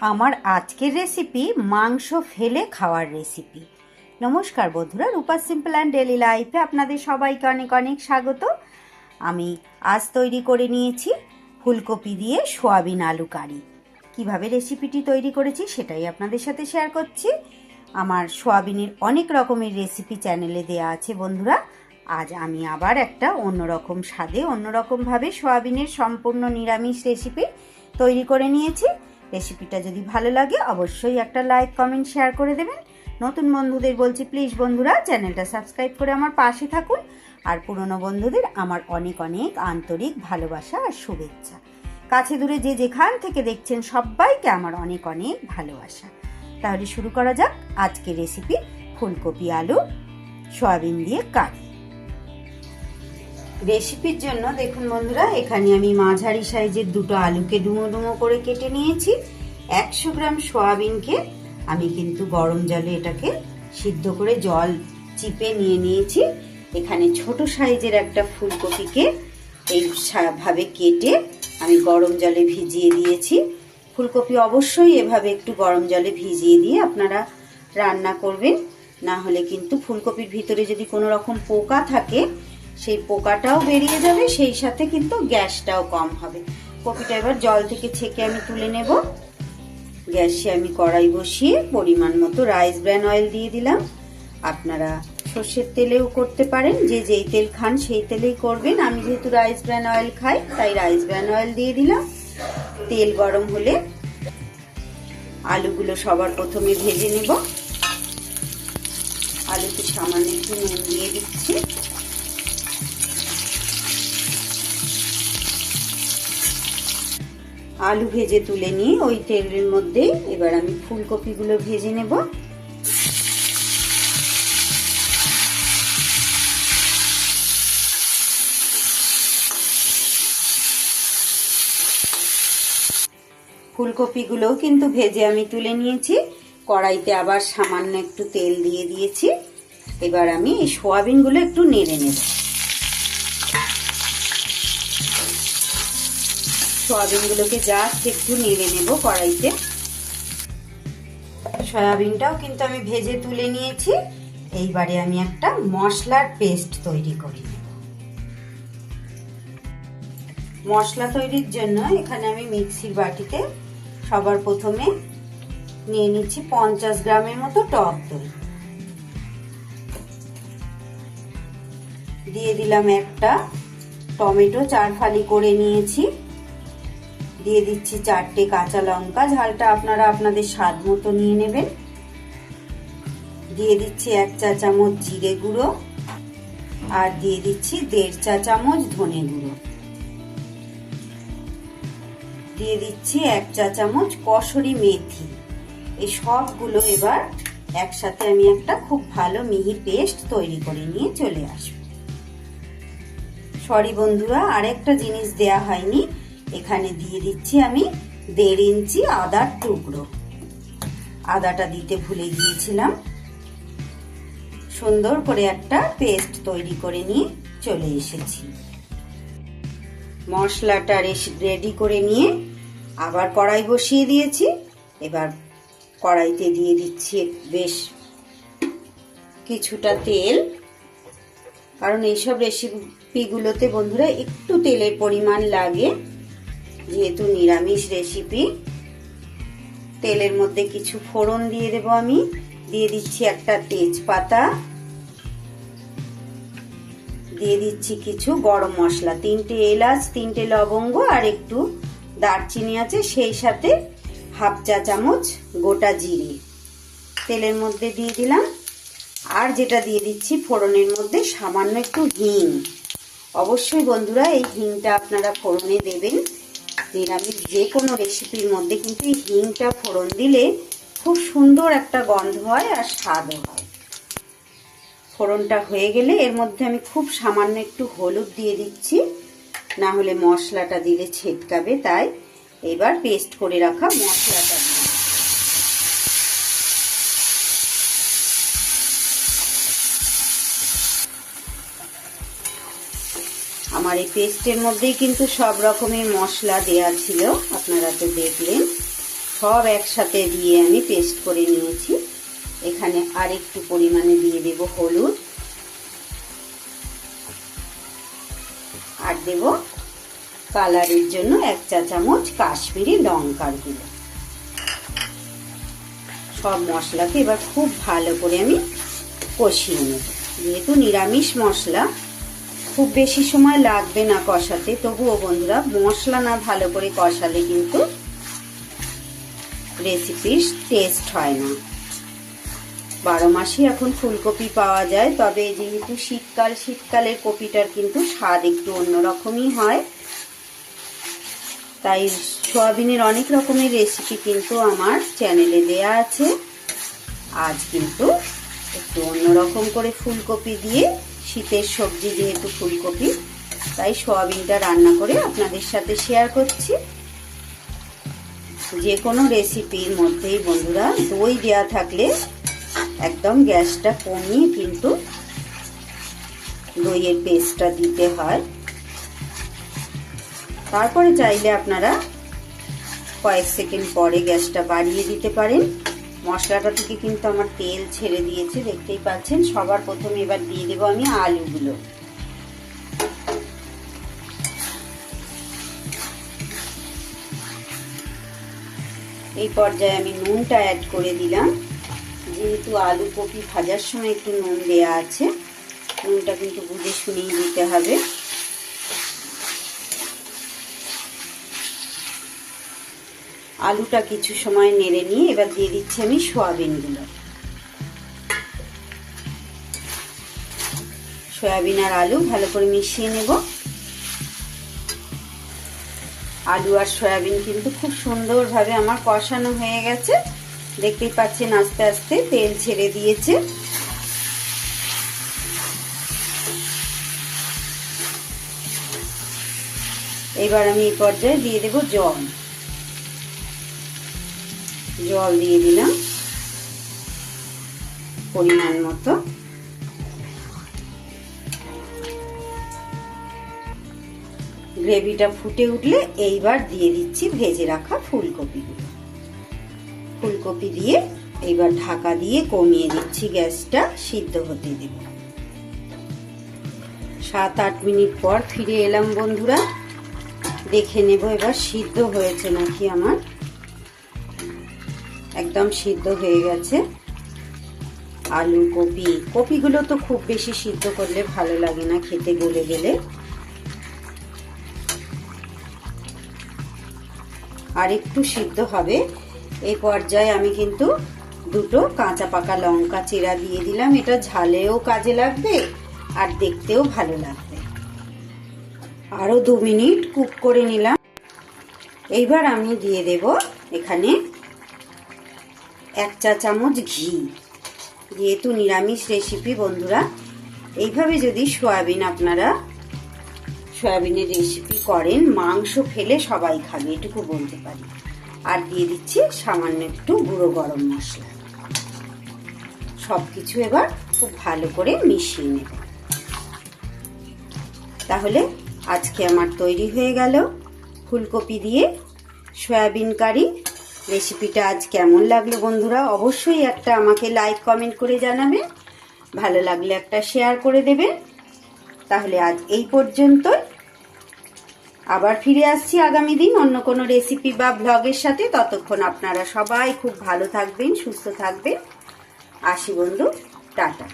আমার আজকের রেসিপি মাংস ফেলে খাওয়ার রেসিপি নমস্কার বন্ধুরা, রূপা সিম্পল অ্যান্ড ডেলি লাইফে আপনাদের সবাইকে অনেক অনেক স্বাগত। আমি আজ তৈরি করে নিয়েছি ফুলকপি দিয়ে সোয়াবিন আলু কারি। কীভাবে রেসিপিটি তৈরি করেছি সেটাই আপনাদের সাথে শেয়ার করছি। আমার সোয়াবিনের অনেক রকমের রেসিপি চ্যানেলে দেয়া আছে বন্ধুরা। আজ আমি আবার একটা অন্যরকম স্বাদে, অন্যরকমভাবে সোয়াবিনের সম্পূর্ণ নিরামিষ রেসিপি তৈরি করে নিয়েছি। রেসিপিটা যদি ভালো লাগে, অবশ্যই একটা লাইক, কমেন্ট, শেয়ার করে দেবেন। নতুন বন্ধুদের বলছি, প্লিজ বন্ধুরা, চ্যানেলটা সাবস্ক্রাইব করে আমার পাশে থাকুন। আর পুরনো বন্ধুদের আমার অনেক অনেক আন্তরিক ভালোবাসা আর শুভেচ্ছা। কাছে দূরে যে যেখান থেকে দেখছেন, সবাইকে আমার অনেক অনেক ভালোবাসা। তাহলে শুরু করা যাক আজকে রেসিপি, ফুলকপি আলু, সয়াবিন দিয়ে কারি। রেসিপির জন্য দেখুন বন্ধুরা, এখানে আমি মাঝারি সাইজের দুটো আলুকে ডুমো ডুমো করে কেটে নিয়েছি। একশো গ্রাম সোয়াবিনকে আমি কিন্তু গরম জলে এটাকে সিদ্ধ করে জল চিপে নিয়ে নিয়েছি। এখানে ছোট সাইজের একটা ফুলকপিকে এই ভাবে কেটে আমি গরম জলে ভিজিয়ে দিয়েছি। ফুলকপি অবশ্যই এভাবে একটু গরম জলে ভিজিয়ে দিয়ে আপনারা রান্না করবেন। না হলে কিন্তু ফুলকপির ভিতরে যদি কোনো রকম পোকা থাকে সেই পোকাটাও বেরিয়ে যাবে, সেই সাথে কিন্তু গ্যাসটাও কম হবে। কপিটা এবার জল থেকে ছেঁকে আমি তুলে নেব। গ্যাসে আমি কড়াই বসিয়ে পরিমাণ মতো রাইস ব্র্যান অয়েল দিয়ে দিলাম। আপনারা সর্ষের তেলেও করতে পারেন, যে যেই তেল খান সেই তেলেই করবেন। আমি যেহেতু রাইস ব্র্যান অয়েল খাই, তাই রাইস ব্র্যান অয়েল দিয়ে দিলাম। তেল গরম হলে আলুগুলো সবার প্রথমে ভেজে নেব। আলুতে সামান্য একটু নুন দিয়ে দিচ্ছি। আলু ভেজে তুলে নিয়ে ওই তেলের মধ্যে এবার আমি ফুলকপিগুলো ভেজে নেব। ফুলকপিগুলোও কিন্তু ভেজে আমি তুলে নিয়েছি। কড়াইতে আবার সামান্য একটু তেল দিয়ে দিয়েছি। এবার আমি এই সোয়াবিনগুলো একটু নেড়ে নেব। সয়াবিনগুলোকে জাস্ট একটু নেড়ে নেব কড়াইতে। সয়াবিনটাও কিন্তু আমি ভেজে তুলে নিয়েছি। এইবারে আমি একটা মশলার পেস্ট তৈরি করি মশলা তৈরির জন্য এখানে আমি মিক্সির বাটিতে সবার প্রথমে নিয়ে নিচ্ছি পঞ্চাশ গ্রামের মতো টক দই। দিয়ে দিলাম একটা টমেটো চার ফালি করে নিয়েছি। দিয়ে দিচ্ছি চারটে কাঁচা লঙ্কা। ঝালটা আপনারা আপনাদের স্বাদ মতো নিয়ে নেবেন। দিয়ে দিচ্ছি এক চা চামচ জিরে গুঁড়ো আর দিয়ে দিচ্ছি দেড় চা চামচ ধনে গুঁড়ো। দিয়ে দিচ্ছি এক চা চামচ কসরি মেথি। এই সবগুলো এবার একসাথে আমি একটা খুব ভালো মিহি পেস্ট তৈরি করে নিয়ে চলে আসব। সরি বন্ধুরা, আরেকটা জিনিস দেয়া হয়নি। এখানে দিয়ে দিচ্ছি আমি দেড় ইঞ্চি আদার টুকরো। আদাটা দিতে ভুলে গিয়েছিলাম। সুন্দর করে একটা পেস্ট তৈরি করে নিয়ে চলে এসেছি। মশলাটা রেডি করে নিয়ে আবার কড়াই বসিয়ে দিয়েছি। এবার কড়াইতে দিয়ে দিচ্ছি বেশ কিছুটা তেল। কারণ এইসব রেসিপিগুলোতে বন্ধুরা একটু তেলের পরিমাণ লাগে। যেহেতু নিরামিষ রেসিপি তেলের মধ্যে কিছু ফোড়ন দিয়ে দেব আমি। দিয়ে দিচ্ছি একটা তেজপাতা। দিয়ে দিচ্ছি কিছু গরম মশলা, তিনটে এলাচ, তিনটে লবঙ্গ আর একটু দারচিনি আছে, সেই সাথে হাফ চা চামচ গোটা জিরে। তেলের মধ্যে দিয়ে দিলাম। আর যেটা দিয়ে দিচ্ছি ফোড়নের মধ্যে সামান্য একটু হিং। অবশ্যই বন্ধুরা, এই হিংটা আপনারা ফোড়নে দেবেন। নিরামিষ যে কোনো রেসিপির মধ্যে কিন্তু এই হিংটা ফোড়ন দিলে খুব সুন্দর একটা গন্ধ হয় আর স্বাদও হয়। ফোড়নটা হয়ে গেলে এর মধ্যে আমি খুব সামান্য একটু হলুদ দিয়ে দিচ্ছি, না হলে মশলাটা দিলে ছেটকাবে, তাই এবার পেস্ট করে রাখা মশলাটা আমার এই পেস্টের মধ্যেই কিন্তু সব রকমের মশলা দেয়া ছিল, আপনারা তো দেখলেন। সব একসাথে দিয়ে আমি পেস্ট করে নিয়েছি। এখানে আর একটু পরিমাণে দিয়ে দেব হলুদ। আর দেব কালারের জন্য এক চা চামচ কাশ্মীরি লঙ্কার গুঁড়ো। সব মশলাকে এবার খুব ভালো করে আমি কষিয়ে নেব। যেহেতু নিরামিষ মশলা খুব বেশি সময় লাগবে না কষাতে, তবুও বন্ধুরা মশলা না ভালো করে কষালে কিন্তু রেসিপির টেস্ট হয় না। বারো মাসই এখন ফুলকপি পাওয়া যায়, তবে যেহেতু শীতকাল, শীতকালের কপিটার কিন্তু স্বাদ একটু অন্যরকমই হয়। তাই সোয়াবিনের অনেক রকমের রেসিপি কিন্তু আমার চ্যানেলে দেয়া আছে। আজ কিন্তু একটু অন্যরকম করে ফুলকপি দিয়ে শীতের সবজি যেহেতু ফুলকপি, তাই সোয়াবিনটা রান্না করে আপনাদের সাথে শেয়ার করছি। যে কোনো রেসিপির মধ্যেই বন্ধুরা দই দেওয়া থাকলে একদম গ্যাসটা কমিয়ে কিন্তু দইয়ের পেস্টটা দিতে হয়। তারপরে চাইলে আপনারা কয়েক সেকেন্ড পরে গ্যাসটা বাড়িয়ে দিতে পারেন। মশলাটা থেকে কিন্তু আমার তেল ছেড়ে দিয়েছে, দেখতেই পাচ্ছেন। সবার প্রথমে এবার দিয়ে দেবো আমি আলুগুলো। এই পর্যায়ে আমি নুনটা অ্যাড করে দিলাম। যেহেতু আলু কপি ভাজার সময় একটু নুন দেয়া আছে, নুনটা কিন্তু বুঝে শুনেই দিতে হবে। আলুটা কিছু সময় নেড়ে নিয়ে এবার দিয়ে দিচ্ছি আমি সয়াবিনগুলো সয়াবিন আর আলু ভালো করে মিশিয়ে নেব। আলু আর সয়াবিন কিন্তু খুব সুন্দরভাবে আমার কষানো হয়ে গেছে। দেখতেই পাচ্ছেন আস্তে আস্তে তেল ছেড়ে দিয়েছে। এবার আমি এই পর্যায়ে দিয়ে দেব জল। জল দিয়ে দিলাম পরিমাণ মতো। গ্রেভিটা ফুটে উঠলে এইবার দিয়ে দিচ্ছি ভেজে রাখা ফুলকপিগুলো। ফুলকপি দিয়ে এইবার ঢাকা দিয়ে কমিয়ে দিচ্ছি গ্যাসটা, সিদ্ধ হতে দেব। সাত আট মিনিট পর ফিরে এলাম বন্ধুরা। দেখে নেব এবার সিদ্ধ হয়েছে নাকি আমার। একদম সিদ্ধ হয়ে গেছে। আলু, কপি। কপিগুলো তো খুব বেশি সিদ্ধ করলে ভালো লাগে না খেতে গলে গেলে। আর একটু সিদ্ধ হবে। এই পর্যায়ে আমি কিন্তু দুটো কাঁচা পাকা লঙ্কা চিরা দিয়ে দিলাম। এটা ঝালেও কাজে লাগবে আর দেখতেও ভালো লাগবে। আরও দু মিনিট কুক করে নিলাম। এইবার আমি দিয়ে দেব এখানে এক চা চামচ ঘি। যেহেতু নিরামিষ রেসিপি বন্ধুরা, এইভাবে যদি সয়াবিন আপনারা সয়াবিনের রেসিপি করেন, মাংস ফেলে সবাই খাবে, এটুকু বলতে পারি। আর দিয়ে দিচ্ছি সামান্য একটু গুঁড়ো গরম মশলা। সব কিছু এবার খুব ভালো করে মিশিয়ে নেব। তাহলে আজকে আমার তৈরি হয়ে গেল। ফুলকপি দিয়ে সয়াবিন কারি রেসিপিটা আজ কেমন লাগল বন্ধুরা? অবশ্যই একটা আমাকে লাইক কমেন্ট করে জানাবেন ভালো লাগলে একটা শেয়ার করে দেবেন তাহলে আজ এই পর্যন্তই। আবার ফিরে আসছি আগামী দিন অন্য কোনো রেসিপি বা ব্লগের সাথে। ততক্ষণ আপনারা সবাই খুব ভালো থাকবেন, সুস্থ থাকবেন। আসি বন্ধু, টাটা।